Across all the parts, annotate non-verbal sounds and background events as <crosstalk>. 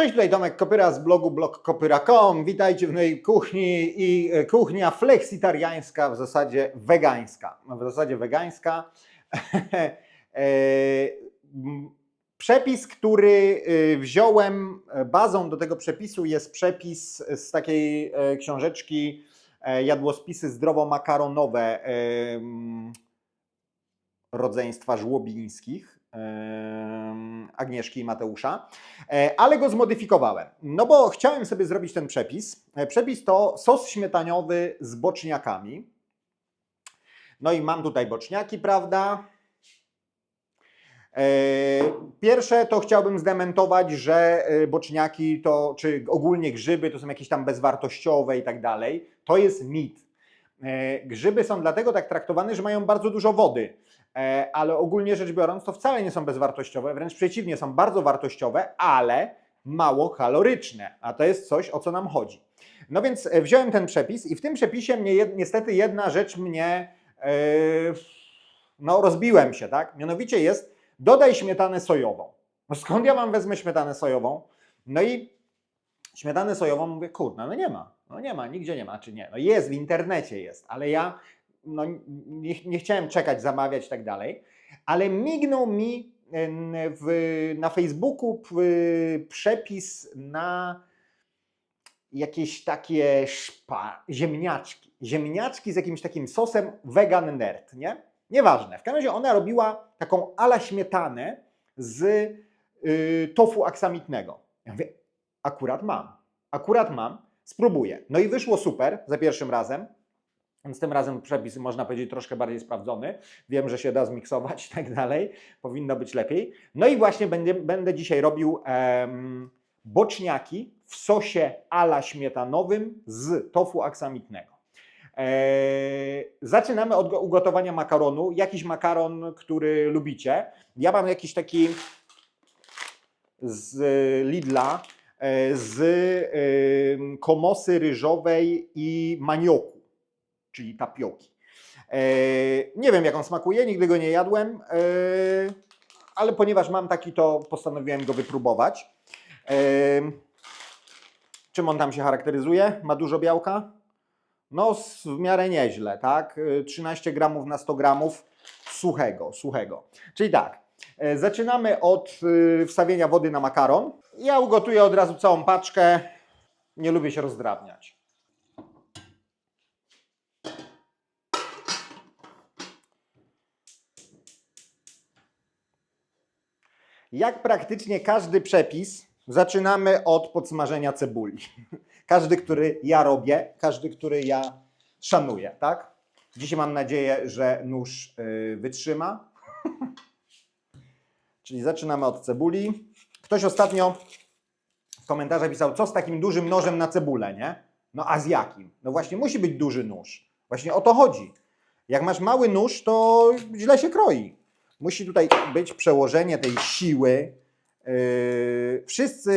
Cześć, tutaj Tomek Kopyra z blogu blogkopyra.com. Witajcie w mojej kuchni i e, kuchnia fleksitariańska, w zasadzie wegańska. W zasadzie wegańska. <laughs> E, Przepis, który e, wziąłem, bazą do tego przepisu jest przepis z takiej książeczki Jadłospisy zdrowo-makaronowe rodzeństwa żłobińskich. Agnieszki i Mateusza, E, ale go zmodyfikowałem. No bo chciałem sobie zrobić ten przepis. E, Przepis to sos śmietaniowy z boczniakami. No i mam tutaj boczniaki, prawda? E, Pierwsze to chciałbym zdementować, że boczniaki to, czy ogólnie grzyby to są jakieś tam bezwartościowe i tak dalej. To jest mit. Grzyby są dlatego tak traktowane, że mają bardzo dużo wody, ale ogólnie rzecz biorąc to wcale nie są bezwartościowe, wręcz przeciwnie, są bardzo wartościowe, ale mało kaloryczne, a to jest coś, o co nam chodzi. No więc e, wziąłem ten przepis i w tym przepisie mnie niestety jedna rzecz mnie, e, no rozbiłem się, tak? Mianowicie jest dodaj śmietanę sojową. No skąd ja mam wezmę śmietanę sojową? No i śmietanę sojową mówię, kurde, no nie ma. No nie ma, nigdzie nie ma, czy nie? No jest, w internecie jest, ale ja no, nie, nie chciałem czekać, zamawiać i tak dalej, ale mignął mi w, na Facebooku przepis na jakieś takie szpa, ziemniaczki. Ziemniaczki z jakimś takim sosem vegan nerd, nie? Nieważne. W każdym razie ona robiła taką ala śmietanę z y, tofu aksamitnego. Ja mówię, akurat mam. Akurat mam, spróbuję. No i wyszło super za pierwszym razem. Więc tym razem przepis można powiedzieć troszkę bardziej sprawdzony. Wiem, że się da zmiksować i tak dalej. Powinno być lepiej. No i właśnie będę, będę dzisiaj robił em, boczniaki w sosie ala śmietanowym z tofu aksamitnego. Eee, zaczynamy od go- ugotowania makaronu. Jakiś makaron, który lubicie. Ja mam jakiś taki z Lidla e, z em, komosy ryżowej i manioku, czyli tapioki. E, Nie wiem, jak on smakuje, nigdy go nie jadłem, e, ale ponieważ mam taki, to postanowiłem go wypróbować. E, Czym on tam się charakteryzuje? Ma dużo białka? No, w miarę nieźle, tak? E, 13 gramów na 100 gramów suchego, suchego. Czyli tak, zaczynamy od wstawienia wody na makaron. Ja ugotuję od razu całą paczkę. Nie lubię się rozdrabniać. Jak praktycznie każdy przepis, zaczynamy od podsmażenia cebuli. <laughs> Każdy, który ja robię, każdy, który ja szanuję, tak? Dzisiaj mam nadzieję, że nóż y, wytrzyma. <laughs> Czyli zaczynamy od cebuli. Ktoś ostatnio w komentarzach pisał, co z takim dużym nożem na cebulę, nie? No a z jakim? No właśnie musi być duży nóż. Właśnie o to chodzi. Jak masz mały nóż, to źle się kroi. Musi tutaj być przełożenie tej siły. Yy, wszyscy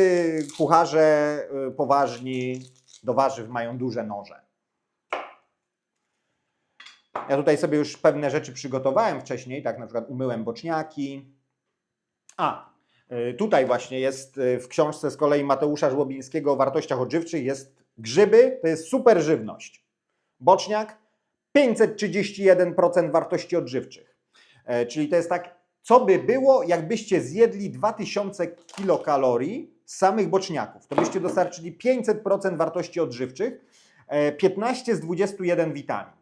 kucharze yy, poważni do warzyw mają duże noże. Ja tutaj sobie już pewne rzeczy przygotowałem wcześniej, tak na przykład umyłem boczniaki. A, y, tutaj właśnie jest w książce z kolei Mateusza Żłobińskiego o wartościach odżywczych jest grzyby, to jest super żywność. Boczniak 531% wartości odżywczych. E, Czyli to jest tak, co by było, jakbyście zjedli 2000 kilokalorii samych boczniaków. To byście dostarczyli 500% wartości odżywczych, e, 15 z 21 witamin.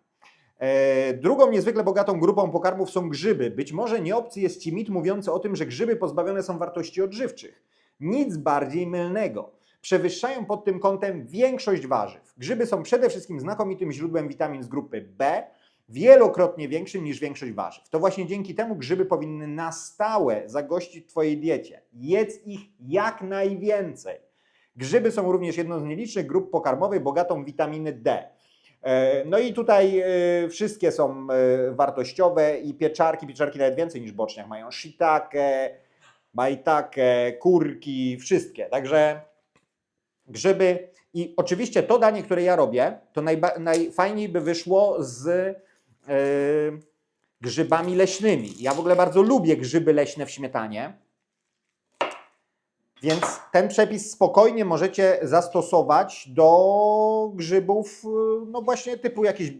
E, Drugą niezwykle bogatą grupą pokarmów są grzyby. Być może nieobcy jest Ci mit mówiący o tym, że grzyby pozbawione są wartości odżywczych. Nic bardziej mylnego. Przewyższają pod tym kątem większość warzyw. Grzyby są przede wszystkim znakomitym źródłem witamin z grupy B, wielokrotnie większym niż większość warzyw. To właśnie dzięki temu grzyby powinny na stałe zagościć w Twojej diecie. Jedz ich jak najwięcej. Grzyby są również jedną z nielicznych grup pokarmowych bogatą w witaminy D. E, No i tutaj e, wszystkie są e, wartościowe i pieczarki, pieczarki nawet więcej niż boczniak mają shiitake, maitake, kurki, wszystkie. Także grzyby i oczywiście to danie, które ja robię, to najfajniej by wyszło z grzybami leśnymi. Ja w ogóle bardzo lubię grzyby leśne w śmietanie. Więc ten przepis spokojnie możecie zastosować do grzybów, y, no właśnie typu jakieś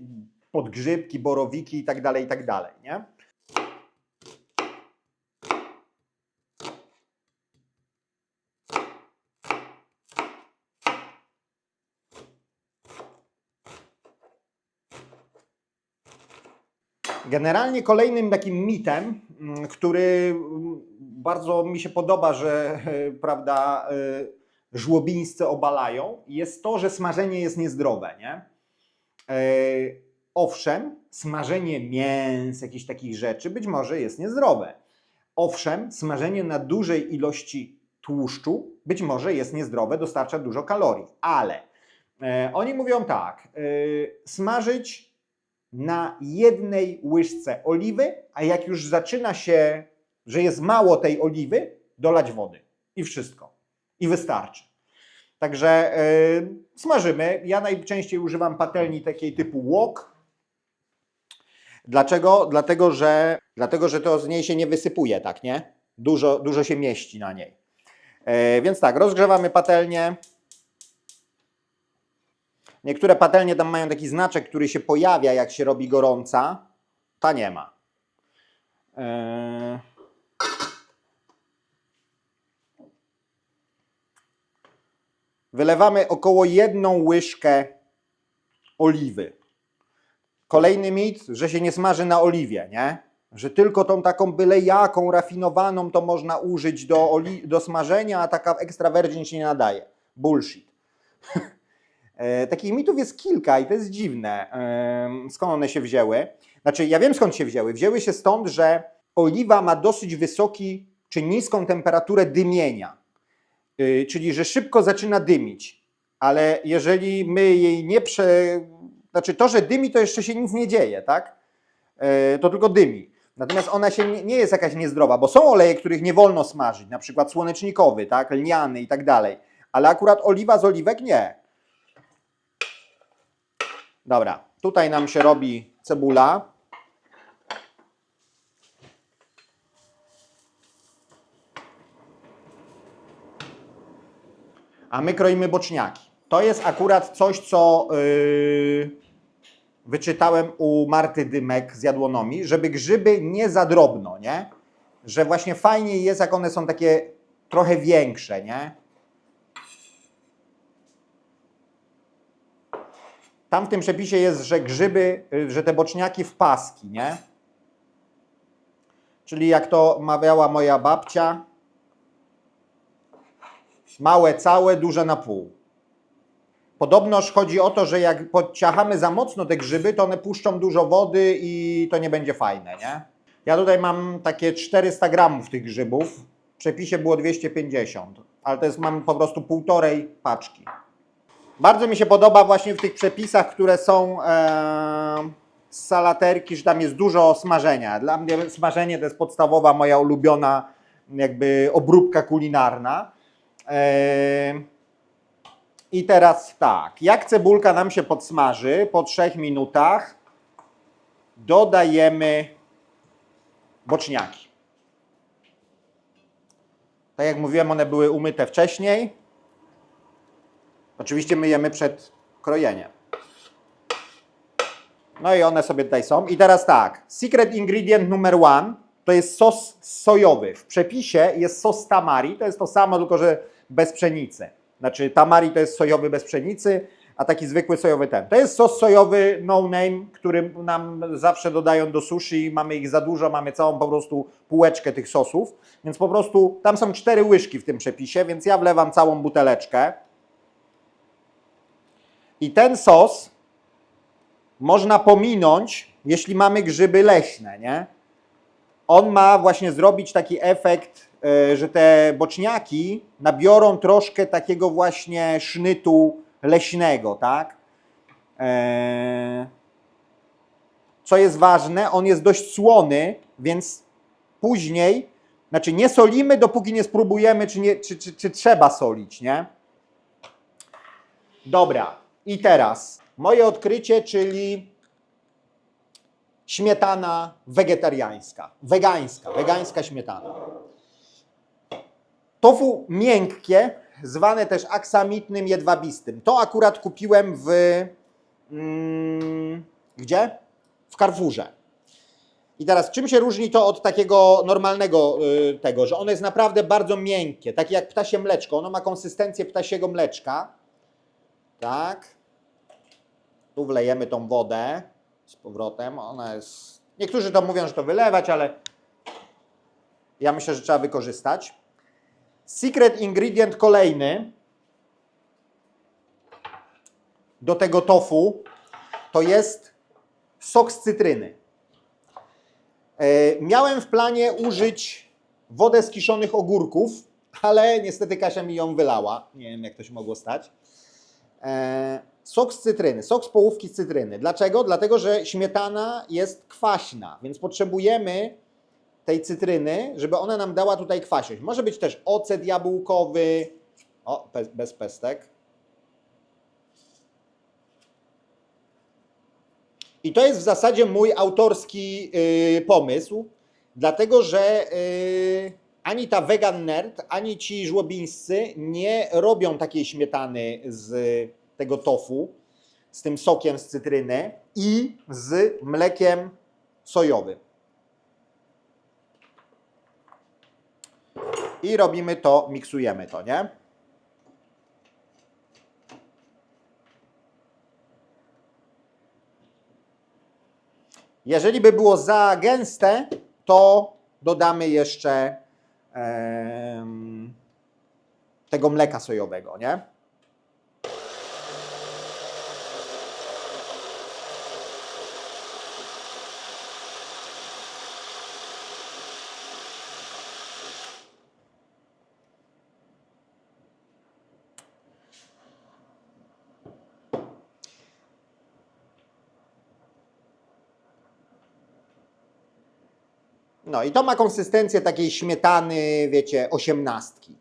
podgrzybki, borowiki i tak dalej, i tak dalej, nie? Generalnie kolejnym takim mitem, mm, który mm, bardzo mi się podoba, że <laughs> prawda, e, żłobińscy obalają, jest to, że smażenie jest niezdrowe. Nie? E, Owszem, smażenie mięs, jakichś takich rzeczy być może jest niezdrowe. Owszem, smażenie na dużej ilości tłuszczu być może jest niezdrowe, dostarcza dużo kalorii, ale e, oni mówią tak, smażyć na jednej łyżce oliwy, a jak już zaczyna się, że jest mało tej oliwy, dolać wody i wszystko. I wystarczy. Także yy, smażymy. Ja najczęściej używam patelni takiej typu wok. Dlaczego? Dlatego że, dlatego, że to z niej się nie wysypuje, tak, nie? Dużo, dużo się mieści na niej. Yy, więc tak, rozgrzewamy patelnię. Niektóre patelnie tam mają taki znaczek, który się pojawia, jak się robi gorąca. Ta nie ma. Eee... Wylewamy około jedną łyżkę oliwy. Kolejny mit, że się nie smaży na oliwie, nie? Że tylko tą taką byle jaką rafinowaną to można użyć do, do smażenia, a taka extra virgin się nie nadaje. Bullshit. <laughs> E, Takich mitów jest kilka i to jest dziwne. Skąd one się wzięły? Znaczy, ja wiem skąd się wzięły. Wzięły się stąd, że oliwa ma dosyć wysoki czy niską temperaturę dymienia. Y, Czyli, że szybko zaczyna dymić. Ale jeżeli my jej nie prze. Znaczy, to, że dymi, to jeszcze się nic nie dzieje, tak? E, To tylko dymi. Natomiast ona się nie, nie jest jakaś niezdrowa, bo są oleje, których nie wolno smażyć, na przykład słonecznikowy, tak? lniany i tak dalej. Ale akurat oliwa z oliwek nie. Dobra, tutaj nam się robi cebula. A my kroimy boczniaki. To jest akurat coś, co yy, wyczytałem u Marty Dymek z jadłonomii, żeby grzyby nie za drobno, nie? Że właśnie fajniej jest, jak one są takie trochę większe, nie? Tam w tym przepisie jest, że grzyby, y, że te boczniaki w paski, nie? Czyli jak to mawiała moja babcia, małe całe, duże na pół. Podobnoż chodzi o to, że jak podciachamy za mocno te grzyby, to one puszczą dużo wody i to nie będzie fajne, nie? Ja tutaj mam takie 400 gramów tych grzybów. W przepisie było 250, ale to jest mam po prostu półtorej paczki. Bardzo mi się podoba właśnie w tych przepisach, które są e, z salaterki, że tam jest dużo smażenia. Dla mnie smażenie to jest podstawowa, moja ulubiona jakby obróbka kulinarna. E, I teraz tak, jak cebulka nam się podsmaży po 3 minutach, dodajemy boczniaki. Tak jak mówiłem, one były umyte wcześniej. Oczywiście myjemy przed krojeniem. No i one sobie tutaj są. I teraz tak, secret ingredient numer one to jest sos sojowy. W przepisie jest sos tamari, to jest to samo, tylko że bez pszenicy. Znaczy tamari to jest sojowy bez pszenicy, a taki zwykły sojowy ten. To jest sos sojowy no name, który nam zawsze dodają do sushi. Mamy ich za dużo, mamy całą po prostu półeczkę tych sosów. Więc po prostu tam są cztery łyżki w tym przepisie, więc ja wlewam całą buteleczkę. I ten sos można pominąć, jeśli mamy grzyby leśne, nie? On ma właśnie zrobić taki efekt, e, że te boczniaki nabiorą troszkę takiego właśnie sznytu leśnego, tak? E, Co jest ważne, on jest dość słony, więc później, znaczy nie solimy, dopóki nie spróbujemy, czy, nie, czy, czy, czy trzeba solić, nie? Dobra, i teraz moje odkrycie, czyli śmietana wegetariańska, wegańska, wegańska śmietana. Tofu miękkie, zwane też aksamitnym jedwabistym. To akurat kupiłem w. Mm, gdzie? W Carrefourze. I teraz, czym się różni to od takiego normalnego y, tego, że ono jest naprawdę bardzo miękkie, takie jak ptasie mleczko. Ono ma konsystencję ptasiego mleczka. Tak. Tu wlejemy tą wodę z powrotem. Ona jest. Niektórzy to mówią, że to wylewać, ale ja myślę, że trzeba wykorzystać. Secret ingredient kolejny do tego tofu to jest sok z cytryny. E, Miałem w planie użyć wodę z kiszonych ogórków, ale niestety Kasia mi ją wylała. Nie wiem, jak to się mogło stać. E, Sok z cytryny, sok z połówki z cytryny. Dlaczego? Dlatego, że śmietana jest kwaśna, więc potrzebujemy tej cytryny, żeby ona nam dała tutaj kwaśność. Może być też ocet jabłkowy. O, bez pestek. I to jest w zasadzie mój autorski yy, pomysł, dlatego że yy, ani ta vegan nerd, ani ci żłobińscy nie robią takiej śmietany z tego tofu, z tym sokiem z cytryny i z mlekiem sojowym. I robimy to, miksujemy to, nie? Jeżeli by było za gęste, to dodamy jeszcze tego mleka sojowego, nie? No i to ma konsystencję takiej śmietany, wiecie, osiemnastki.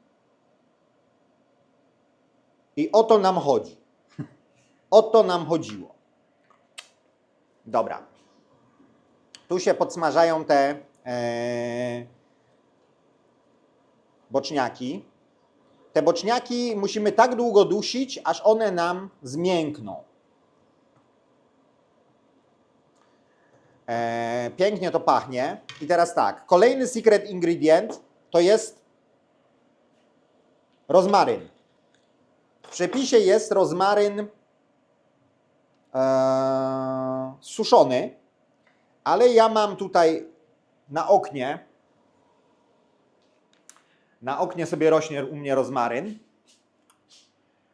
I o to nam chodzi. O to nam chodziło. Dobra. Tu się podsmażają te e, boczniaki. Te boczniaki musimy tak długo dusić, aż one nam zmiękną. E, pięknie to pachnie. I teraz tak, kolejny secret ingredient to jest rozmaryn. W przepisie jest rozmaryn e, suszony, ale ja mam tutaj na oknie, na oknie sobie rośnie u mnie rozmaryn.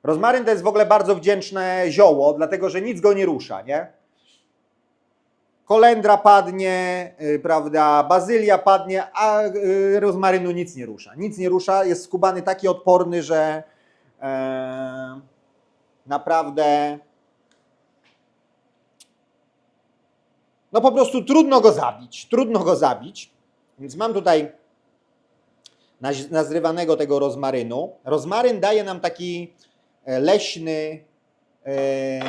Rozmaryn to jest w ogóle bardzo wdzięczne zioło, dlatego że nic go nie rusza, nie? Kolendra padnie, y, prawda, bazylia padnie, a y, rozmarynu nic nie rusza. Nic nie rusza, jest skubany taki odporny, że e, naprawdę no po prostu trudno go zabić, trudno go zabić. Więc mam tutaj naz- nazrywanego tego rozmarynu. Rozmaryn daje nam taki e, leśny e,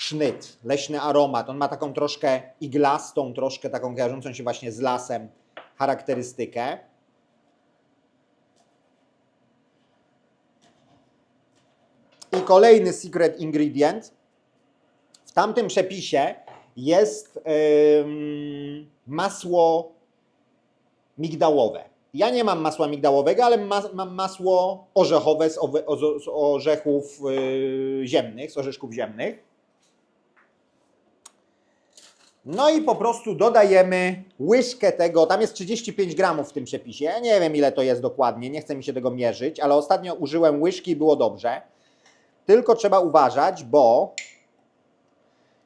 sznyt, leśny aromat. On ma taką troszkę iglastą, troszkę taką kojarzącą się właśnie z lasem charakterystykę. I kolejny secret ingredient. W tamtym przepisie jest ym, masło migdałowe. Ja nie mam masła migdałowego, ale ma, mam masło orzechowe z, owe, ozo- z orzechów yy, ziemnych, z orzeszków ziemnych. No i po prostu dodajemy łyżkę tego, tam jest 35 gramów w tym przepisie. Nie wiem ile to jest dokładnie, nie chcę mi się tego mierzyć, ale ostatnio użyłem łyżki i było dobrze. Tylko trzeba uważać, bo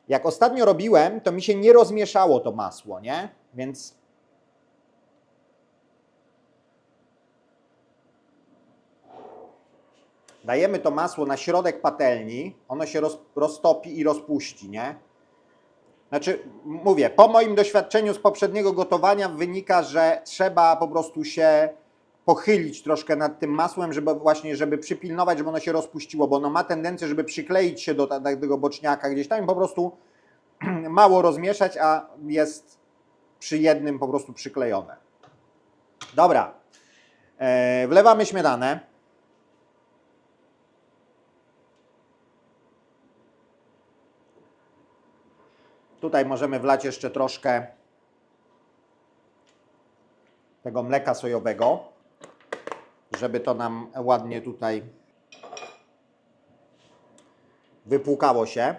jak ostatnio robiłem, to mi się nie rozmieszało to masło, nie? Więc dajemy to masło na środek patelni, ono się roz, roztopi i rozpuści, nie? Znaczy, mówię, po moim doświadczeniu z poprzedniego gotowania wynika, że trzeba po prostu się pochylić troszkę nad tym masłem, żeby właśnie, żeby przypilnować, żeby ono się rozpuściło, bo ono ma tendencję, żeby przykleić się do ta- tego boczniaka gdzieś tam i po prostu <clears throat> mało rozmieszać, a jest przy jednym po prostu przyklejone. Dobra. E, wlewamy śmietanę. Tutaj możemy wlać jeszcze troszkę tego mleka sojowego, żeby to nam ładnie tutaj wypłukało się.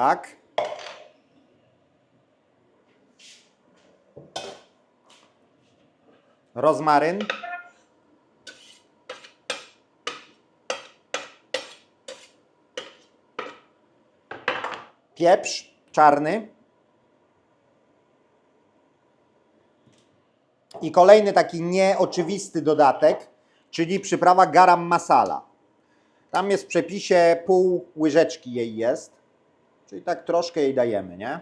Tak. Rozmaryn. Pieprz czarny. I kolejny taki nieoczywisty dodatek, czyli przyprawa garam masala. Tam jest w przepisie pół łyżeczki jej jest. Czyli tak troszkę jej dajemy, nie?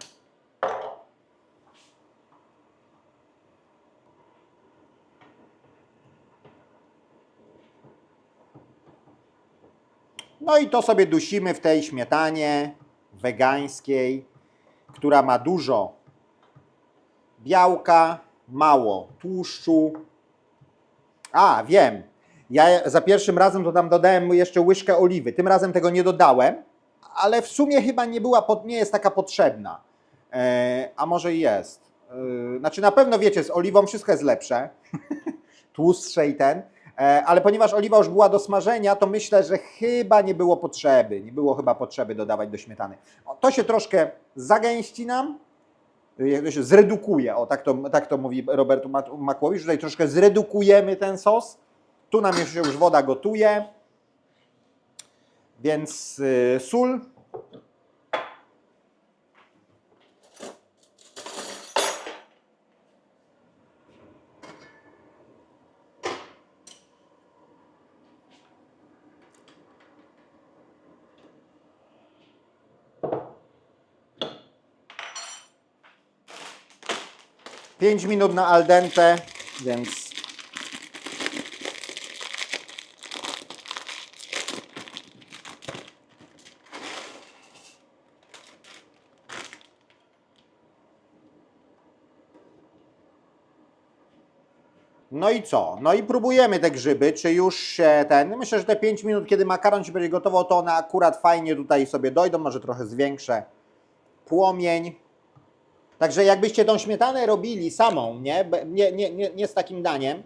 No i to sobie dusimy w tej śmietanie wegańskiej, która ma dużo białka, mało tłuszczu. A, wiem. Ja za pierwszym razem to tam dodałem jeszcze łyżkę oliwy. Tym razem tego nie dodałem, ale w sumie chyba nie była, nie jest taka potrzebna. E, a może jest. E, znaczy na pewno wiecie, z oliwą wszystko jest lepsze. <laughs> Tłustsze i ten. E, ale ponieważ oliwa już była do smażenia, to myślę, że chyba nie było potrzeby. Nie było chyba potrzeby dodawać do śmietany. To się troszkę zagęści nam. Jak to się zredukuje, o tak to, tak to mówi Robert Mak- Makłowicz, tutaj troszkę zredukujemy ten sos. Tu nam się już woda gotuje, więc y, sól. Pięć minut na al dente, więc No i co? No i próbujemy te grzyby, czy już się ten. Myślę, że te 5 minut, kiedy makaron się będzie gotował, to one akurat fajnie tutaj sobie dojdą, może trochę zwiększę płomień. Także jakbyście tą śmietanę robili samą, nie, nie, nie, nie, nie z takim daniem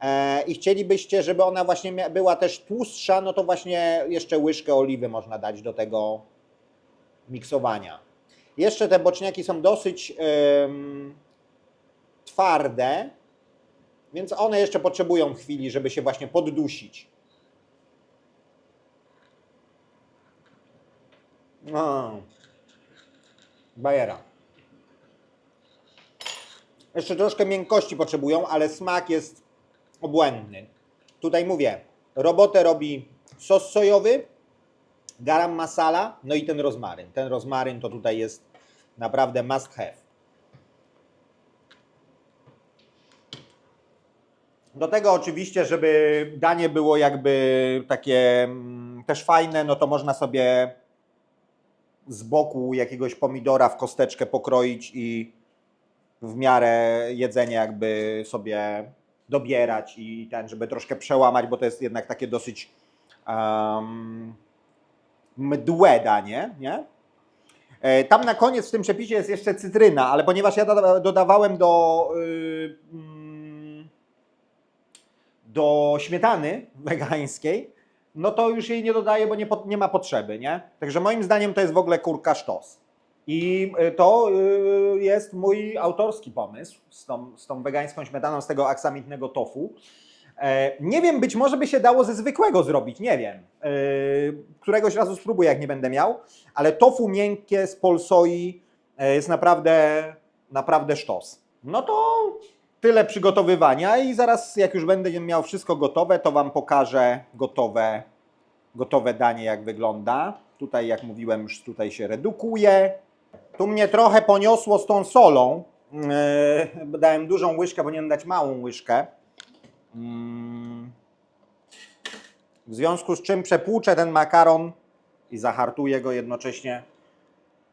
e, i chcielibyście, żeby ona właśnie była też tłustsza, no to właśnie jeszcze łyżkę oliwy można dać do tego miksowania. Jeszcze te boczniaki są dosyć em, twarde, więc one jeszcze potrzebują chwili, żeby się właśnie poddusić. No. Bajera. Jeszcze troszkę miękkości potrzebują, ale smak jest obłędny. Tutaj mówię, robotę robi sos sojowy, garam masala, no i ten rozmaryn. Ten rozmaryn to tutaj jest naprawdę must have. Do tego oczywiście, żeby danie było jakby takie mm, też fajne, no to można sobie z boku jakiegoś pomidora w kosteczkę pokroić i w miarę jedzenia jakby sobie dobierać i ten, żeby troszkę przełamać, bo to jest jednak takie dosyć um, mdłe danie, nie? E, Tam na koniec w tym przepisie jest jeszcze cytryna, ale ponieważ ja doda- dodawałem do, y, mm, do śmietany <laughs> wegańskiej, no to już jej nie dodaję, bo nie, po- nie ma potrzeby, nie? Także moim zdaniem to jest w ogóle kurka sztos. I y, to y, jest mój autorski pomysł z tą, z tą wegańską śmietaną, z tego aksamitnego tofu. E, Nie wiem, być może by się dało ze zwykłego zrobić, nie wiem. E, Któregoś razu spróbuję, jak nie będę miał, ale tofu miękkie z polsoi e, jest naprawdę, naprawdę sztos. No to tyle przygotowywania i zaraz jak już będę miał wszystko gotowe, to Wam pokażę gotowe, gotowe danie, jak wygląda. Tutaj, jak mówiłem, już tutaj się redukuje. Tu mnie trochę poniosło z tą solą. Yy, dałem dużą łyżkę, powinienem dać małą łyżkę. Mm. W związku z czym przepłuczę ten makaron i zahartuję go jednocześnie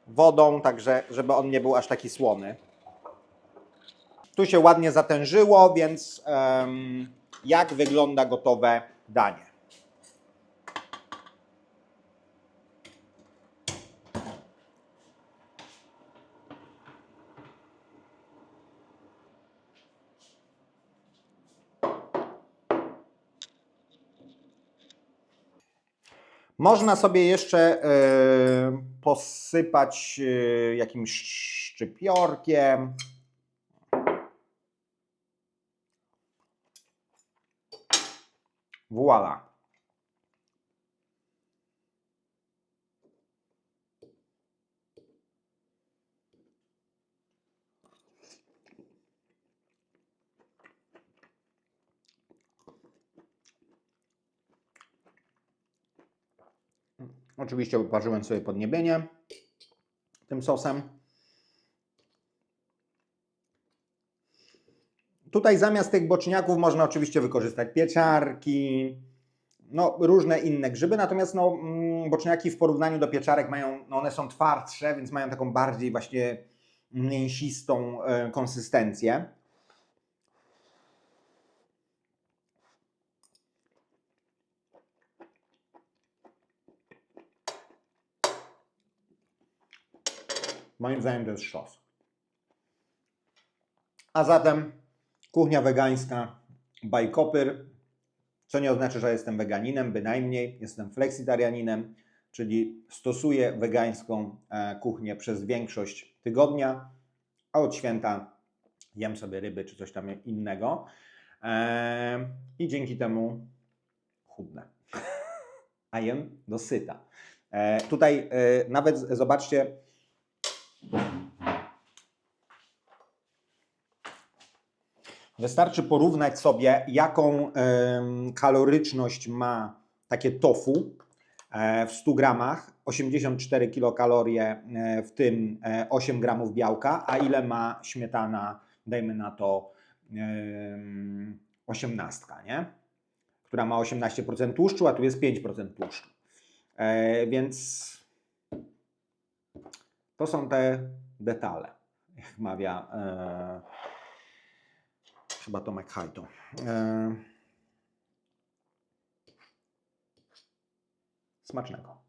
wodą, także żeby on nie był aż taki słony. Tu się ładnie zatężyło, więc em, jak wygląda gotowe danie? Można sobie jeszcze posypać e, jakimś szczypiorkiem. Voila. Oczywiście wyparzyłem sobie podniebienie tym sosem. Tutaj zamiast tych boczniaków można oczywiście wykorzystać pieczarki, no, różne inne grzyby, natomiast no, mm, boczniaki w porównaniu do pieczarek mają, no one są twardsze, więc mają taką bardziej właśnie mięsistą e, konsystencję. Moim zdaniem to jest sztos. A zatem kuchnia wegańska by Kopyr, co nie oznacza, że jestem weganinem, bynajmniej jestem fleksitarianinem, czyli stosuję wegańską e, kuchnię przez większość tygodnia, a od święta jem sobie ryby czy coś tam innego E, i dzięki temu chudnę, a jem dosyta. E, tutaj nawet zobaczcie, Wystarczy porównać sobie, jaką kaloryczność ma takie tofu e, w 100 gramach, 84 kilokalorie, e, w tym e, 8 gramów białka, a ile ma śmietana, dajmy na to em, 18, nie? która ma 18% tłuszczu, a tu jest 5% tłuszczu. E, więc to są te detale, jak mawia e, chyba Tomek Hajto. E, Smacznego.